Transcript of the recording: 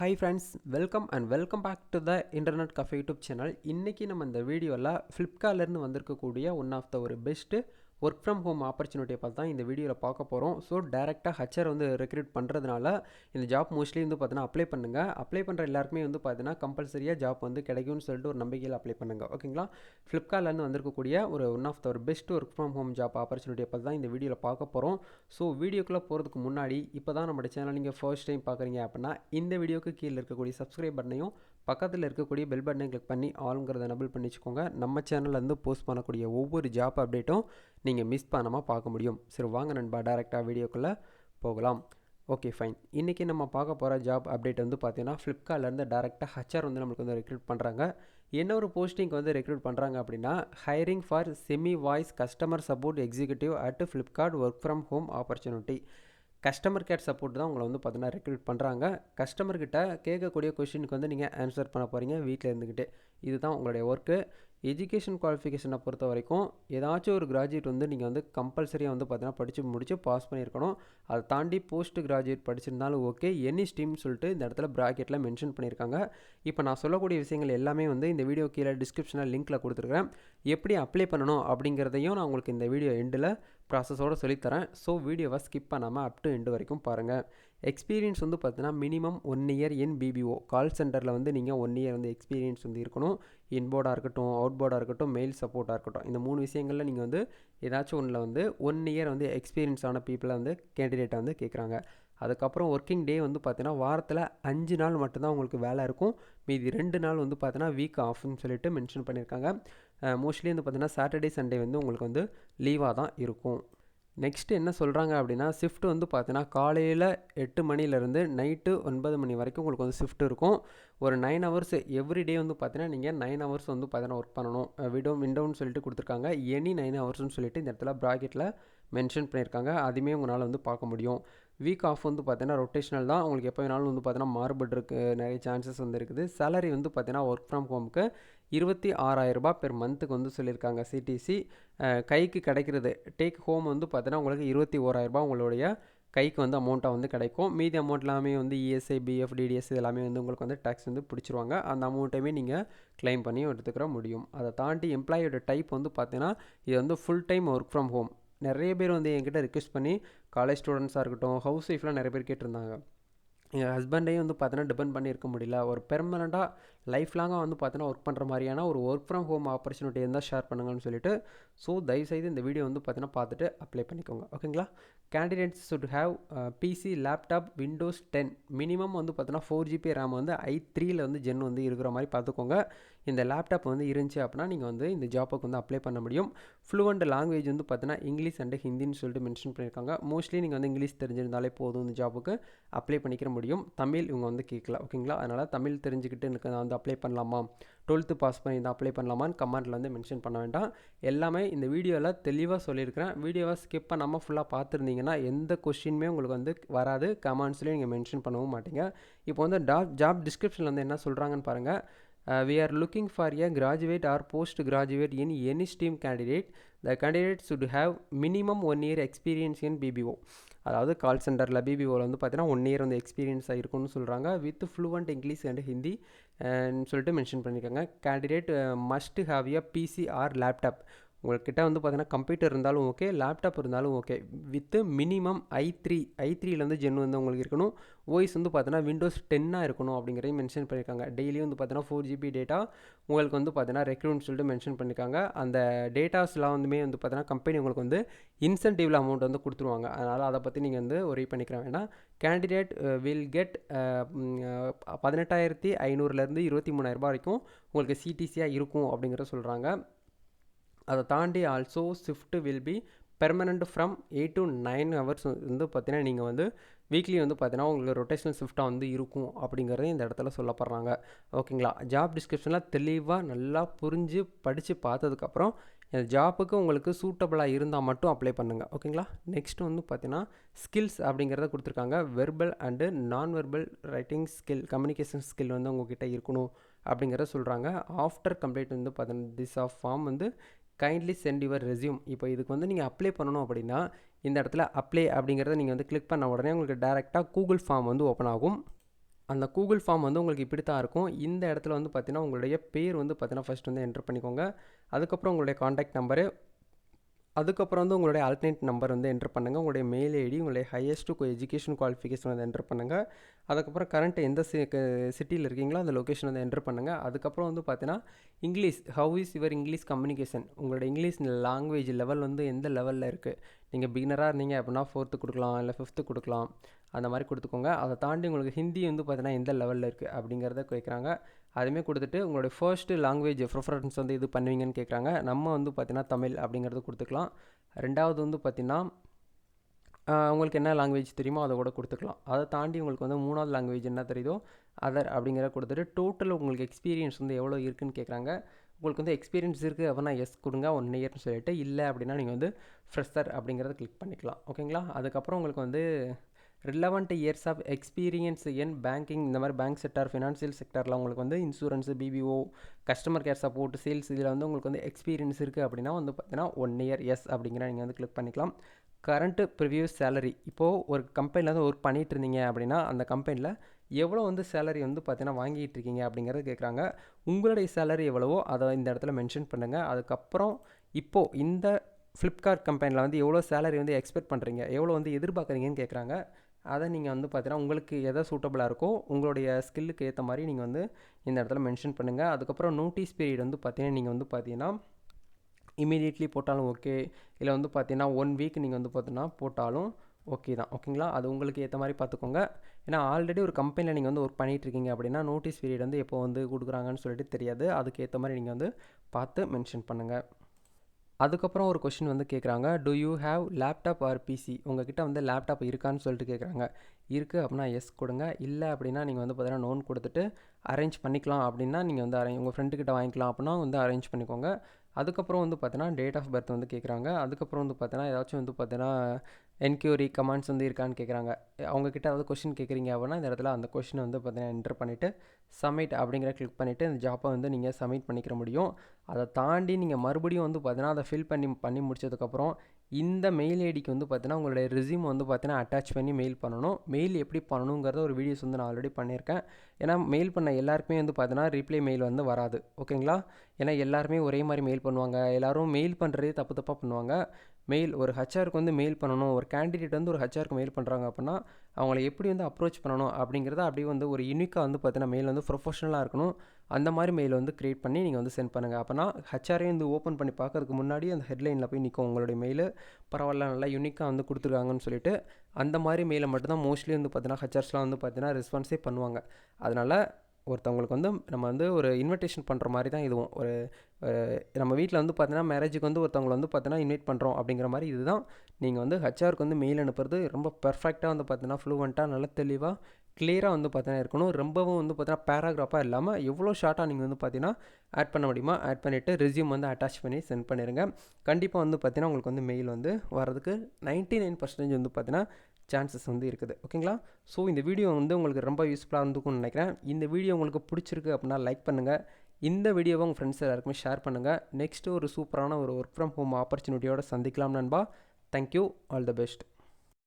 Hi friends welcome and welcome back to the internet cafe YouTube channel இன்றைக்கி நம்ம இந்த வீடியோவில் ஃப்ளிப்கார்ட்லேருந்து வந்திருக்கக்கூடிய ஒன் ஆஃப் த ஒரு பெஸ்ட்டு ஒர்க் ஃப்ரம் ஹோம் ஆப்பர்ச்சுனிட்டியை பார்த்து தான் இந்த வீடியோவில் பார்க்க போகிறோம் ஸோ டேரெக்டாக ஹச்சர் வந்து ரெக்ரூட் பண்ணுறதுனால இந்த ஜாப் மோஸ்ட்லி வந்து பார்த்தீங்கன்னா அப்ளை பண்ணுங்கள் அப்ளை பண்ணுற எல்லாருக்குமே வந்து பார்த்தீங்கன்னா கம்பல்சரியாக ஜாப் வந்து கிடைக்கும்னு சொல்லிட்டு ஒரு நம்பிக்கையில் அப்ளை பண்ணுங்கள் ஓகேங்களா ஃப்ளிப்கார்ட்லேருந்து வந்திருக்கக்கூடிய ஒரு ஒன் ஆஃப் த ஒரு best work from home job ஆப்பர்ச்சுனிட்டியை பார்த்து தான் இந்த வீடியோவில் பார்க்க போகிறோம் ஸோ வீடியோக்குள்ளே போகிறதுக்கு முன்னாடி இப்போ தான் நம்ம சேனல் நீங்கள் ஃபர்ஸ்ட் டைம் பார்க்குறீங்க அப்படின்னா இந்த வீடியோக்கு கீழே இருக்கக்கூடிய சப்ஸ்கிரைப் பட்டனையும் பக்கத்தில் இருக்கக்கூடிய பெல் பட்டனை கிளிக் பண்ணி ஆளுங்கிறத நபிள் பண்ணி வச்சுக்கோங்க. நம்ம சேனல்லேருந்து போஸ்ட் பண்ணக்கூடிய ஒவ்வொரு ஜாப் அப்டேட்டும் நீங்கள் மிஸ் பண்ணாமல் பார்க்க முடியும். சரி வாங்க நண்பா டேரெக்டாக வீடியோக்குள்ளே போகலாம். ஓகே ஃபைன் இன்றைக்கி நம்ம பார்க்க போகிற ஜாப் அப்டேட் வந்து பார்த்தீங்கன்னா ஃப்ளிப்கார்ட்லேருந்து டேரெக்டாக ஹச்ஆர் வந்து நம்மளுக்கு வந்து ரெக்ரூட் பண்ணுறாங்க என்ன ஒரு போஸ்டிங் வந்து ரெக்ரூட் பண்ணுறாங்க அப்படின்னா hiring for semi voice customer support executive at Flipkart work from home opportunity customer care support தான் உங்களை வந்து பார்த்தீங்கன்னா ரெக்ரூட் பண்ணுறாங்க கஸ்டமர்கிட்ட கேட்கக்கூடிய கொஷினுக்கு வந்து நீங்கள் ஆன்சர் பண்ண போகிறீங்க வீட்டில் இருந்துக்கிட்டே இதுதான் உங்களுடைய ஒர்க்கு எஜுகேஷன் குவாலிஃபிகேஷனை பொறுத்த வரைக்கும் ஏதாச்சும் ஒரு கிராஜுவேட் வந்து நீங்கள் வந்து கம்பல்சரியாக வந்து பார்த்தீங்கன்னா படித்து முடிச்சு பாஸ் பண்ணியிருக்கணும். அதை தாண்டி போஸ்ட் கிராஜுவேட் படிச்சிருந்தாலும் ஓகே எனி ஸ்ட்ரீம்னு சொல்லிட்டு இந்த இடத்துல ப்ராக்கெட்டில் மென்ஷன் பண்ணியிருக்காங்க. இப்போ நான் சொல்லக்கூடிய விஷயங்கள் எல்லாமே வந்து இந்த வீடியோ கீழே டிஸ்கிரிப்ஷனில் லிங்க்கில் கொடுத்துருக்கேன் எப்படி அப்ளை பண்ணணும் அப்படிங்கிறதையும் நான் உங்களுக்கு இந்த வீடியோ எண்டில் ப்ராசஸோடு சொல்லித்தரேன். ஸோ வீடியோவை ஸ்கிப் பண்ணாமல் அப் டு எண்டு வரைக்கும் பாருங்கள் எக்ஸ்பீரியன்ஸ் வந்து பார்த்தீங்கன்னா minimum one year in BPO call சென்டரில் வந்து நீங்கள் ஒன் இயர் வந்து எக்ஸ்பீரியன்ஸ் வந்து இருக்கணும். இன்போர்டாக இருக்கட்டும் அவுட்போர்டாக இருக்கட்டும் மெயில் சப்போர்ட்டாக இருக்கட்டும். இந்த மூணு விஷயங்களில் நீங்கள் வந்து ஏதாச்சும் ஒன்றில் வந்து ஒன் இயர் வந்து எக்ஸ்பீரியன்ஸ் ஆன பீப்புளை வந்து கேண்டிடேட்டை வந்து கேட்குறாங்க அதுக்கப்புறம் ஒர்க்கிங் டே வந்து பார்த்தீங்கன்னா வாரத்தில் அஞ்சு நாள் மட்டும்தான் உங்களுக்கு வேலை இருக்கும். மீதி ரெண்டு நாள் வந்து பார்த்தீங்கன்னா வீக் ஆஃப்னு சொல்லிட்டு மென்ஷன் பண்ணியிருக்காங்க மோஸ்ட்லி வந்து பார்த்திங்கன்னா சாட்டர்டே சண்டே வந்து உங்களுக்கு வந்து லீவாக தான் இருக்கும். நெக்ஸ்ட்டு என்ன சொல்கிறாங்க அப்படின்னா ஷிஃப்ட் வந்து பார்த்தீங்கன்னா காலையில் எட்டு மணிலேருந்து நைட்டு ஒன்பது மணி வரைக்கும் உங்களுக்கு வந்து ஷிஃப்ட் இருக்கும். ஒரு நைன் ஹவர்ஸ் எவ்ரி டே வந்து பார்த்தீங்கன்னா நீங்கள் நைன் ஹவர்ஸ் வந்து பார்த்தீங்கன்னா ஒர்க் பண்ணணும். விடோ விண்டோன்னு சொல்லிட்டு கொடுத்துருக்காங்க. எனி நைன் ஹவர்ஸ்னு சொல்லிட்டு இந்த இடத்துல ப்ராக்கெட்டில் மென்ஷன் பண்ணியிருக்காங்க. அதுவுமே உங்களால் வந்து பார்க்க முடியும். வீக் ஆஃப் வந்து பார்த்தீங்கன்னா ரொட்டேஷனல் தான். உங்களுக்கு எப்போ வேணாலும் வந்து பார்த்தீங்கன்னா மாறுபட்டு இருக்கு நிறைய சான்சஸ் வந்து இருக்குது. சேலரி வந்து பார்த்தீங்கன்னா ஒர்க் ஃப்ரம் ஹோமுக்கு இருபத்தி ஆறாயிரரூபா பெர் மந்த்துக்கு வந்து சொல்லியிருக்காங்க சிடிசி கைக்கு கிடைக்கிறது. டேக் ஹோம் வந்து பார்த்தீங்கன்னா உங்களுக்கு இருபத்தி ஓராயிரரூபா உங்களுடைய கைக்கு வந்து அமௌண்ட்டாக வந்து கிடைக்கும். மீதி அமௌண்ட் எல்லாமே வந்து இஎஸ்ஐ பிஎஃப் டிடிஎஸ் எல்லாமே வந்து உங்களுக்கு வந்து டேக்ஸ் வந்து பிடிச்சிருவாங்க. அந்த அமௌண்ட்டையுமே நீங்கள் கிளைம் பண்ணி எடுத்துக்கிற முடியும். அதை தாண்டி எம்ப்ளாயோட டைப் வந்து பார்த்தீங்கன்னா இது வந்து full time work from home நிறைய பேர் வந்து என்கிட்ட ரிக்வெஸ்ட் பண்ணி காலேஜ் ஸ்டூடெண்ட்ஸாக இருக்கட்டும் ஹவுஸ் ஒய்ஃப்லாம் நிறைய பேர் கேட்டிருந்தாங்க. எங்கள் ஹஸ்பண்டையும் வந்து பார்த்தீங்கன்னா டிபெண்ட் பண்ணி இருக்க முடியல. ஒரு பெர்மனண்ட்டாக லைஃப் லாங்காக வந்து பார்த்தீங்கன்னா ஒர்க் பண்ணுற மாதிரியான ஒரு ஒர்க் ஃப்ரம் ஹோம் ஆப்பர்ச்சுனிட்டி இருந்தால் ஷேர் பண்ணுங்கன்னு சொல்லிட்டு ஸோ தயவுசெய்து இந்த வீடியோ வந்து பார்த்தீங்கன்னா பார்த்துட்டு அப்ளை பண்ணிக்கோங்க. ஓகேங்களா candidates should have PC laptop Windows ten minimum வந்து பார்த்தீங்கன்னா ஃபோர் ஜிபி ரேம் வந்து ஐ த்ரீயில் வந்து ஜென் வந்து இருக்கிற மாதிரி பார்த்துக்கோங்க இந்த லேப்டாப் வந்து இருந்துச்சு அப்படின்னா நீங்கள் வந்து இந்த ஜாப்புக்கு வந்து அப்ளை பண்ண முடியும். ஃப்ளூவண்ட் லாங்குவேஜ் வந்து பார்த்தீங்கன்னா இங்கிலீஷ் அண்டு ஹிந்தின்னு சொல்லிட்டு மென்ஷன் பண்ணியிருக்காங்க மோஸ்ட்லி நீங்கள் வந்து இங்கிலீஷ் தெரிஞ்சிருந்தாலே போதும் இந்த ஜாப்புக்கு அப்ளை பண்ணிக்கிற முடியும். தமிழ் இவங்க வந்து கேட்கல. ஓகேங்களா அதனால் தமிழ் தெரிஞ்சுக்கிட்டு எனக்கு நான் வந்து அப்ளை பண்ணலாமா? டுவெல்த்து பாஸ் பண்ணி இந்த அப்ளை பண்ணலாமான்னு கமெண்ட்டில் வந்து மென்ஷன் பண்ண வேண்டாம். எல்லாமே இந்த வீடியோவில் தெளிவாக சொல்லியிருக்கிறேன். வீடியோவை ஸ்கிப் பண்ணாமல் ஃபுல்லாக பார்த்துருந்தீங்கன்னா எந்த கொஷினுமே உங்களுக்கு வந்து வராது. கமெண்ட்ஸ்லேயும் நீங்கள் மென்ஷன் பண்ணவும் மாட்டீங்க. இப்போ வந்து ஜாப் ஜாப் டிஸ்கிரிப்ஷனில் வந்து என்ன சொல்கிறாங்கன்னு பாருங்கள் we are looking for a graduate or post graduate in any stream candidate the candidate should have minimum one year experience in BPO அதாவது கால் சென்டரில் பிபிஓவில் வந்து பார்த்தீங்கன்னா ஒன் இயர் வந்து எக்ஸ்பீரியன்ஸாக இருக்கும்னு சொல்கிறாங்க with fluent English and Hindi சொல்லிட்டு mention பண்ணியிருக்காங்க candidate must have a PC or laptop உங்கள்கிட்ட வந்து பார்த்தீங்கன்னா கம்ப்யூட்டர் இருந்தாலும் ஓகே லேப்டாப் இருந்தாலும் okay with minimum I three I த்ரீலேருந்து gen வந்து உங்களுக்கு இருக்கணும். வாய்ஸ் வந்து பார்த்தீங்கன்னா விண்டோஸ் டென்னாக இருக்கணும் அப்படிங்கிறதையும் மென்ஷன் பண்ணியிருக்காங்க. டெய்லியும் வந்து பார்த்தீங்கன்னா ஃபோர் ஜிபி டேட்டா உங்களுக்கு வந்து பார்த்தீங்கன்னா ரெக்ரூட்னு சொல்லிட்டு மென்ஷன் பண்ணியிருக்காங்க. அந்த டேட்டாஸ்லாம் வந்துமே வந்து பார்த்தீங்கன்னா கம்பெனி உங்களுக்கு வந்து இன்சென்டிவில் அமௌண்ட் வந்து கொடுத்துருவாங்க. அதனால் அதை பற்றி நீங்கள் வந்து ஒரே பண்ணிக்கிற வேணாம் கேண்டிடேட் வில் கெட் பதினெட்டாயிரத்தி ஐநூறுலேருந்து இருபத்தி மூணாயிரரூபா வரைக்கும் உங்களுக்கு சிடிசியாக இருக்கும் அப்படிங்கிறத சொல்கிறாங்க அதை தாண்டி also shift will be permanent from eight to nine hours வந்து பார்த்தீங்கன்னா நீங்கள் வந்து வீக்லி வந்து பார்த்தீங்கன்னா உங்களுக்கு ரொட்டேஷனல் ஷிஃப்ட்டாக வந்து இருக்கும் அப்படிங்கிறத இந்த இடத்துல சொல்லப்படுறாங்க ஓகேங்களா ஜாப் டிஸ்கிரிப்ஷனில் தெளிவாக நல்லா புரிஞ்சு படித்து பார்த்ததுக்கப்புறம் இந்த ஜாப்புக்கு உங்களுக்கு சூட்டபுளாக இருந்தால் மட்டும் அப்ளை பண்ணுங்கள் ஓகேங்களா நெக்ஸ்ட் வந்து பார்த்தீங்கன்னா ஸ்கில்ஸ் அப்படிங்கிறத கொடுத்துருக்காங்க. Verbal and non verbal writing skill communication skill வந்து உங்ககிட்ட இருக்கணும் அப்படிங்கிறத சொல்கிறாங்க ஆஃப்டர் கம்ப்ளீட் வந்து பார்த்தீங்கன்னா திஸ் ஆஃப் ஃபார்ம் வந்து கைண்ட்லி சென்ட் யுவர் ரெஸ்யூம் இப்போ இதுக்கு வந்து நீங்கள் அப்ளை பண்ணணும் அப்படின்னா இந்த இடத்துல அப்ளை அப்படிங்கிறத நீங்கள் வந்து கிளிக் பண்ண உடனே உங்களுக்கு டேரெக்டாக கூகுள் ஃபார்ம் வந்து ஓப்பன் ஆகும். அந்த கூகுள் ஃபார்ம் வந்து உங்களுக்கு இப்படி தான் இருக்கும். இந்த இடத்துல வந்து பார்த்தீங்கன்னா உங்களுடைய பேர் வந்து பார்த்தீங்கன்னா ஃபஸ்ட் வந்து என்டர் பண்ணிக்கோங்க. அதுக்கப்புறம் உங்களுடைய காண்டாக்ட் நம்பரு அதுக்கப்புறம் வந்து உங்களுடைய ஆல்டர்னேட் நம்பர் வந்து என்டர் பண்ணுங்கள் உங்களுடைய மெயில் ஐடி உங்களுடைய ஹையஸ்ட் எஜுகேஷன் குவாலிஃபிகேஷன் வந்து என்டர் பண்ணுங்கள் அதுக்கப்புறம் கரண்ட் எந்த சி சிட்டியில் இருக்கீங்களோ அந்த லொக்கேஷன் வந்து என்டர் பண்ணுங்கள் அதுக்கப்புறம் வந்து பார்த்தீங்கன்னா English how is your English communication உங்களோட இங்கிலீஷ் லாங்குவேஜ் லெவல் வந்து எந்த லெவலில் இருக்குது நீங்கள் பிகினராக இருந்தீங்க அப்படின்னா ஃபோர்த்து கொடுக்கலாம் இல்லை ஃபிஃப்த்து கொடுக்கலாம். அந்த மாதிரி கொடுத்துக்கோங்க. அதை தாண்டி உங்களுக்கு ஹிந்தி வந்து பார்த்தீங்கன்னா எந்த லெவலில் இருக்குது அப்படிங்கிறத கேட்குறாங்க அதுவுமே கொடுத்துட்டு உங்களுடைய ஃபர்ஸ்ட்டு லாங்குவேஜ் ப்ரிஃபரன்ஸ் வந்து இது பண்ணுவீங்கன்னு கேட்குறாங்க நம்ம வந்து பார்த்திங்கன்னா தமிழ் அப்படிங்கிறது கொடுத்துக்கலாம். ரெண்டாவது வந்து பார்த்திங்கன்னா உங்களுக்கு என்ன லாங்குவேஜ் தெரியுமோ அதை கூட கொடுத்துக்கலாம். அதை தாண்டி உங்களுக்கு வந்து மூணாவது லாங்குவேஜ் என்ன தெரியுதோ அதர் அப்படிங்கிறத கொடுத்துட்டு டோட்டல் உங்களுக்கு எக்ஸ்பீரியன்ஸ் வந்து எவ்வளோ இருக்குதுன்னு கேட்குறாங்க உங்களுக்கு வந்து எக்ஸ்பீரியன்ஸ் இருக்குது அப்படின்னா எஸ் கொடுங்க ஒன் இயர்னு சொல்லிட்டு. இல்லை அப்படின்னா நீங்கள் வந்து ஃப்ரெஷர் அப்படிங்கிறத கிளிக் பண்ணிக்கலாம். ஓகேங்களா அதுக்கப்புறம் உங்களுக்கு வந்து relevant years of experience in banking இந்த மாதிரி பேங்க் செக்டர் ஃபினான்ஷியல் செக்டரில் உங்களுக்கு வந்து insurance BPO customer care support sales இதில் வந்து உங்களுக்கு வந்து எக்ஸ்பீரியன்ஸ் இருக்குது அப்படின்னா வந்து பார்த்தீங்கன்னா ஒன் இயர் எஸ் அப்படிங்கிற நீங்கள் வந்து கிளிக் பண்ணிக்கலாம். கரண்ட்டு ப்ரிவியூஸ் சேலரி இப்போது ஒரு கம்பெனியில் வந்து ஒர்க் பண்ணிகிட்டு இருந்தீங்க அப்படின்னா அந்த கம்பெனியில் எவ்வளோ வந்து சேலரி வந்து பார்த்தீங்கன்னா வாங்கிட்டு இருக்கீங்க அப்படிங்கிறது கேட்குறாங்க உங்களுடைய சேலரி எவ்வளவோ அதை இந்த இடத்துல மென்ஷன் பண்ணுங்கள் அதுக்கப்புறம் இப்போது இந்த ஃப்ளிப்கார்ட் கம்பெனியில் வந்து எவ்வளோ சேலரி வந்து எக்ஸ்பெக்ட் பண்ணுறீங்க எவ்வளோ வந்து எதிர்பார்க்குறீங்கன்னு கேட்குறாங்க அதை நீங்கள் வந்து பார்த்தீங்கன்னா உங்களுக்கு எதை சூட்டபுளாக இருக்கோ உங்களுடைய ஸ்கில்லுக்கு ஏற்ற மாதிரி நீங்கள் வந்து இந்த இடத்துல மென்ஷன் பண்ணுங்கள் அதுக்கப்புறம் நோட்டீஸ் பீரியட் வந்து பார்த்தீங்கன்னா நீங்கள் வந்து பார்த்தீங்கன்னா இமீடியட்லி போட்டாலும் ஓகே இல்லை வந்து பார்த்தீங்கன்னா ஒன் வீக் நீங்கள் வந்து பார்த்தீங்கன்னா போட்டாலும் ஓகே தான். ஓகேங்களா அது உங்களுக்கு ஏற்ற மாதிரி பார்த்துக்கோங்க ஏன்னா ஆல்ரெடி ஒரு கம்பெனியில் நீங்கள் வந்து ஒர்க் பண்ணிகிட்டு இருக்கீங்க அப்படின்னா நோட்டீஸ் பீரியட் வந்து எப்போ வந்து கொடுக்குறாங்கன்னு சொல்லிட்டு தெரியாது. அதுக்கு ஏற்ற மாதிரி நீங்கள் வந்து பார்த்து மென்ஷன் பண்ணுங்கள் அதுக்கப்புறம் ஒரு கொஷின் வந்து கேட்குறாங்க do you have laptop or PC உங்ககிட்ட வந்து லேப்டாப் இருக்கான்னு சொல்லிட்டு கேட்குறாங்க இருக்குது அப்படின்னா எஸ் கொடுங்க. இல்லை அப்படின்னா நீங்கள் வந்து பார்த்தீங்கன்னா நோன் கொடுத்துட்டு அரேஞ்ச் பண்ணிக்கலாம். அப்படின்னா நீங்கள் வந்து அரேஞ்ச் உங்கள் ஃப்ரெண்டுக்கிட்ட வாங்கிக்கலாம் அப்படின்னா வந்து அரேஞ்ச் பண்ணிக்கோங்க. அதுக்கப்புறம் வந்து பார்த்தீங்கன்னா டேட் ஆஃப் பர்த் வந்து கேட்குறாங்க அதுக்கப்புறம் வந்து பார்த்தீங்கன்னா ஏதாச்சும் வந்து பார்த்தீங்கன்னா என்கொயரி கமெண்ட்ஸ் வந்து இருக்கான்னு கேட்குறாங்க அவங்கக்கிட்ட ஏதாவது கொஷின் கேட்குறீங்க அப்படின்னா இந்த இடத்துல அந்த கொஷினை வந்து பார்த்தீங்கன்னா என்டர் பண்ணிவிட்டு சப்மிட் அப்படிங்கிற கிளிக் பண்ணிவிட்டு இந்த ஜாப்பை வந்து நீங்கள் சப்மிட் பண்ணிக்கிற முடியும். அதை தாண்டி நீங்கள் மறுபடியும் வந்து பார்த்தீங்கன்னா அதை ஃபில் பண்ணி பண்ணி முடிச்சதுக்கப்புறம் இந்த மெயில் ஐடிக்கு வந்து பார்த்தீங்கன்னா உங்களுடைய ரிசியூம் வந்து பார்த்தீங்கன்னா அட்டாச் பண்ணி மெயில் பண்ணணும். மெயில் எப்படி பண்ணணுங்கிறத ஒரு வீடியோஸ் வந்து நான் ஆல்ரெடி பண்ணியிருக்கேன். ஏன்னா மெயில் பண்ண எல்லாருக்குமே வந்து பார்த்தீங்கன்னா ரீப்ளை மெயில் வந்து வராது. ஓகேங்களா ஏன்னா எல்லாருமே ஒரே மாதிரி மெயில் பண்ணுவாங்க. எல்லோரும் மெயில் பண்ணுறதே தப்பு தப்பாக பண்ணுவாங்க. மெயில் ஒரு ஹச்ஆருக்கு வந்து மெயில் பண்ணணும் ஒரு கேண்டிடேட் வந்து ஒரு ஹச்ஆருக்கு மெயில் பண்ணுறாங்க அப்படின்னா அவங்கள எப்படி வந்து அப்ரோச் பண்ணணும் அப்படிங்கிறத அப்படியே வந்து ஒரு யூனிக்காக வந்து பார்த்தீங்கன்னா மெயில் வந்து ப்ரொஃபஷனலாக இருக்கணும். அந்த மாதிரி மெயில் வந்து க்ரியேட் பண்ணி நீங்கள் வந்து சென்ட் பண்ணுங்கள் அப்போனா ஹச்ஆரையும் வந்து ஓப்பன் பண்ணி பார்க்கறதுக்கு முன்னாடி அந்த ஹெட்லைனில் போய் நிற்கும் உங்களுடைய மெயில் பரவாயில்ல நல்லா யூனிக்காக வந்து கொடுத்துருக்காங்கன்னு சொல்லிட்டு அந்த மாதிரி மெயிலை மட்டும்தான் மோஸ்ட்லி வந்து பார்த்தீங்கன்னா ஹச்ஆர்ஸ்லாம் வந்து பார்த்தீங்கன்னா ரெஸ்பான்ஸே பண்ணுவாங்க. அதனால் ஒருத்தவங்களுக்கு வந்து நம்ம வந்து ஒரு இன்விடேஷன் பண்ணுற மாதிரி தான் இதுவும். ஒரு நம்ம வீட்டில் வந்து பார்த்தீங்கன்னா மேரேஜுக்கு வந்து ஒருத்தவங்களை வந்து பார்த்தீங்கன்னா இன்வைட் பண்ணுறோம் அப்படிங்கிற மாதிரி இதுதான். நீங்கள் வந்து ஹச்ஆருக்கு வந்து மெயில் அனுப்புறது ரொம்ப பர்ஃபெக்டாக வந்து பார்த்தீங்கன்னா ஃப்ளூவெண்ட்டாக நல்ல தெளிவாக கிளியராக வந்து பார்த்தீங்கன்னா இருக்கணும். ரொம்பவும் வந்து பார்த்தீங்கன்னா பேராகிராஃபாக இல்லாமல் எவ்வளோ ஷார்ட்டாக நீங்கள் வந்து பார்த்தீங்கன்னா ஆட் பண்ண முடியுமா ஆட் பண்ணிவிட்டு ரெசியூம் வந்து அட்டாச் பண்ணி சென்ட் பண்ணிடுங்க கண்டிப்பாக வந்து பார்த்தீங்கன்னா உங்களுக்கு வந்து மெயில் வந்து வரதுக்கு நைன்ட்டி நைன் பர்சன்டேஜ் வந்து பார்த்தீங்கன்னா சான்சஸ் வந்து இருக்குது. ஓகேங்களா ஸோ இந்த வீடியோ வந்து உங்களுக்கு ரொம்ப யூஸ்ஃபுல்லாக இருந்துக்கும்னு நினைக்கிறேன். இந்த வீடியோ உங்களுக்கு பிடிச்சிருக்கு அப்படின்னா லைக் பண்ணுங்கள் இந்த வீடியோவை உங்கள் ஃப்ரெண்ட்ஸ் எல்லாருக்குமே ஷேர் பண்ணுங்கள் நெக்ஸ்ட்டு ஒரு சூப்பரான ஒரு ஒர்க் ஃப்ரம் ஹோம் ஆப்பர்ச்சுனிட்டியோட சந்திக்கலாம் நண்பா. Thank you all the best